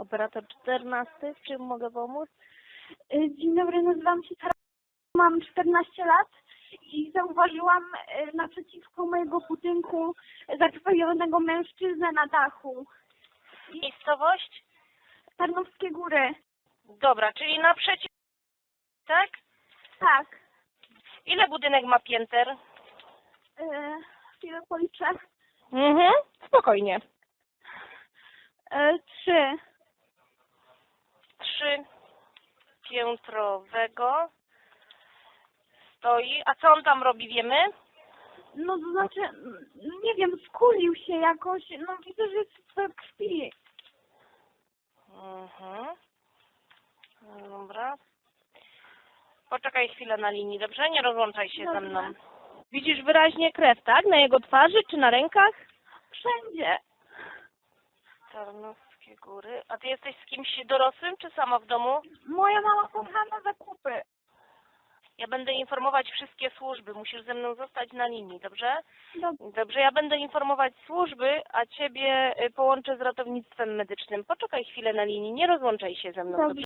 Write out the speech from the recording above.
Operator 14, w czym mogę pomóc? Y, Dzień dobry, nazywam się Sara. Mam 14 lat i zauważyłam y, naprzeciwko mojego budynku zakrwawionego mężczyznę na dachu. Miejscowość? Tarnowskie Góry. Dobra, czyli naprzeciw... Tak? Tak. Ile budynek ma pięter? Y, Chwilę policzę. Mhm, spokojnie. Y, Trzy. Trzy piętrowego stoi. A co on tam robi, wiemy? No to znaczy, mm, nie wiem, skulił się jakoś. No widzę, że jest w krwi. Mhm. Dobra. Poczekaj chwilę na linii, dobrze? Nie rozłączaj się ze mną. Widzisz wyraźnie krew, tak? Na jego twarzy czy na rękach? Wszędzie. Tarnowskie Góry. A ty jesteś z kimś dorosłym czy sama w domu? Moja mama pojechała na zakupy. Ja będę informować wszystkie służby. Musisz ze mną zostać na linii, dobrze? Dobrze. Dobrze, ja będę informować służby, a ciebie y, połączę z ratownictwem medycznym. Poczekaj chwilę na linii, nie rozłączaj się ze mną, Dobrze. dobrze?